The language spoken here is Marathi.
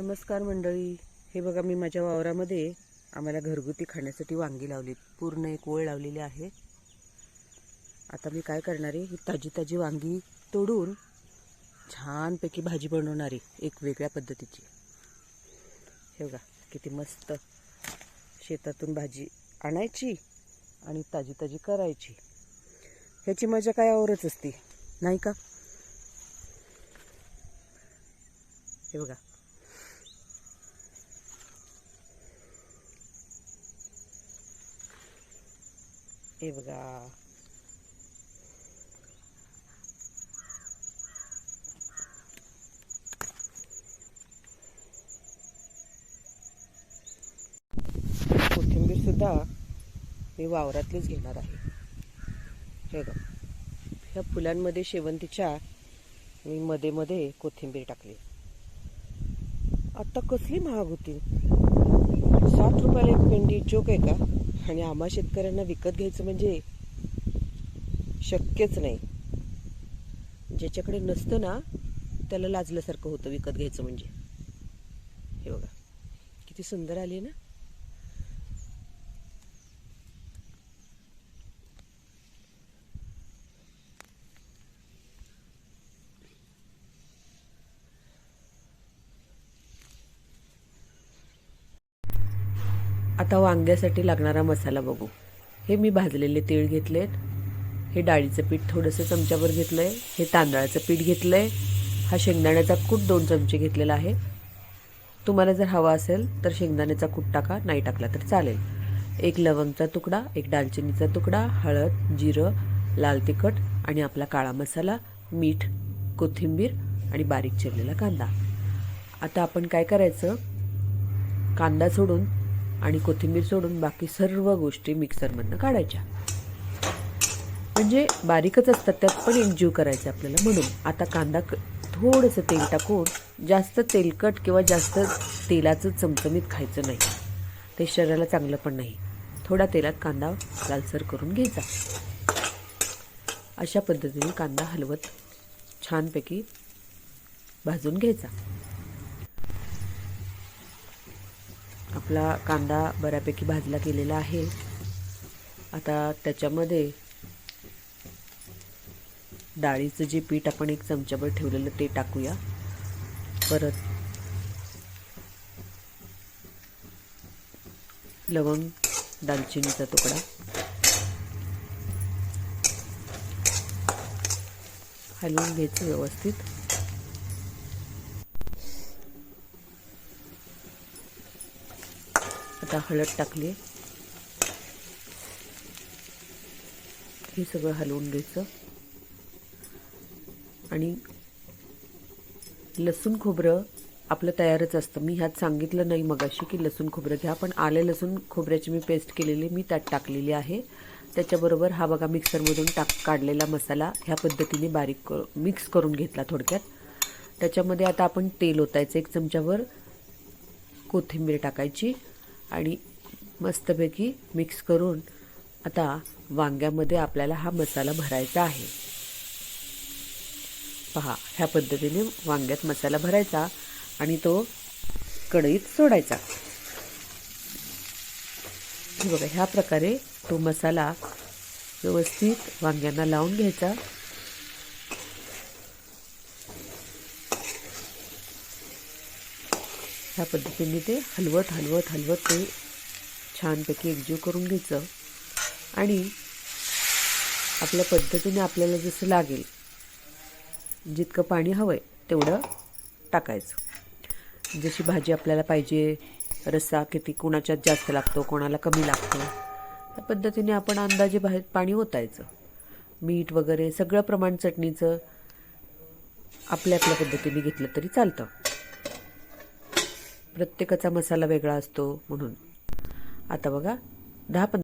नमस्कार मंडळी. हे बघा मी माझ्या वावरामध्ये आम्हाला घरगुती खाण्यासाठी वांगी लावलीत. पूर्ण एक ओळ लावलेली आहे. आता मी काय करणार आहे? ही ताजी ताजी वांगी तोडून छानपैकी भाजी बनवणार आहे एक वेगळ्या पद्धतीची. हे बघा किती मस्त शेतातून भाजी आणायची आणि ताजी ताजी करायची. ह्याची मजा काय आवरच असते? नाही का? हे बघा हे बघा. कोथिंबीर सुद्धा मी वावरातलीच घेणार आहे. हे बघा. ह्या फुलांमध्ये शेवंतीच्या मी मध्ये मध्ये कोथिंबीर टाकली. आता कसली महाग होती? सात रुपयाला एक पेंडी चोक आहे का? आणि आम्हा शेतकऱ्यांना विकत घ्यायचं म्हणजे शक्यच नाही. ज्याच्याकडे नसतं ना त्याला लाजल्यासारखं होतं विकत घ्यायचं म्हणजे. हे बघा किती सुंदर आली ना? आता वांग्यासाठी लागणारा मसाला बघू. हे मी भाजलेले तीळ घेतलेत. हे डाळीचं पीठ थोडंसं चमच्यावर घेतलं आहे हे तांदळाचं पीठ घेतलं आहे हा शेंगदाण्याचा कूट दोन चमचे घेतलेला आहे. तुम्हाला जर हवा असेल तर शेंगदाण्याचा कूट टाका नाही टाकला तर चालेल. एक लवंगचा तुकडा एक दालचिनीचा तुकडा हळद जिरं लाल तिखट आणि आपला काळा मसाला मीठ कोथिंबीर आणि बारीक चिरलेला कांदा. आता आपण काय करायचं? कांदा सोडून आणि कोथिंबीर सोडून बाकी सर्व गोष्टी मिक्सरमधनं काढायच्या. म्हणजे बारीकच असतात त्यात पण एकजीव करायचं आपल्याला म्हणून. आता कांदा क- थोडंसं तेल टाकून जास्त तेलकट किंवा जास्त तेलाचं चमचमीत खायचं नाही. ते शरीराला चांगलं पण नाही. थोडा तेलात कांदा लालसर करून घ्यायचा. अशा पद्धतीने कांदा हलवत छानपैकी भाजून घ्यायचा. आपला कांदा बऱ्यापैकी भाजला गेलेला आहे. आता त्याच्यामध्ये डाळीचं जे पीठ आपण एक चमच्यावर ठेवलेलं ते टाकूया. परत लवंग दालचिनीचा तुकडा. हलवून घ्यायचं व्यवस्थित. आता हळद टाकली. हे सगळं हलवून घ्यायचं. आणि लसूण खोबरं आपलं तयारच असतं. मी ह्यात सांगितलं नाही मगाशी की लसूण खोबरं घ्या पण आले लसूण खोबऱ्याची मी पेस्ट केलेली मी त्यात टाकलेली आहे. त्याच्याबरोबर हा बघा मिक्सरमधून टाक काढलेला मसाला ह्या पद्धतीने बारीक कर मिक्स करून घेतला थोडक्यात. त्याच्यामध्ये आता आपण तेल ओतायचं. एक चमच्यावर कोथिंबीर टाकायची. आणि मस्तपैकी मिक्स करून आता वांग्यामध्ये आपल्याला हा मसाला भरायचा आहे. पहा ह्या पद्धतीने वांग्यात मसाला भरायचा आणि तो कढईत सोडायचा. बघा ह्या प्रकारे तो मसाला व्यवस्थित वांग्यांना लावून घ्यायचा. ह्या पद्धतीने ते हलवत हलवत हलवत ते छानपैकी एकजीव करून घ्यायचं. आणि आपल्या पद्धतीने आपल्याला जसं लागेल जितकं पाणी हवं आहे तेवढं टाकायचं. जशी भाजी आपल्याला पाहिजे रस्सा किती कोणाच्यात जास्त लागतो कोणाला कमी लागतो त्या पद्धतीने आपण अंदाजे भा पाणी ओतायचं. मीठ वगैरे सगळं प्रमाण चटणीचं आपल्या आपल्या पद्धतीने घेतलं तरी चालतं. प्रत्येकाचा मसाला वेगळा असतो म्हणून. आता बघा दहा पंधरा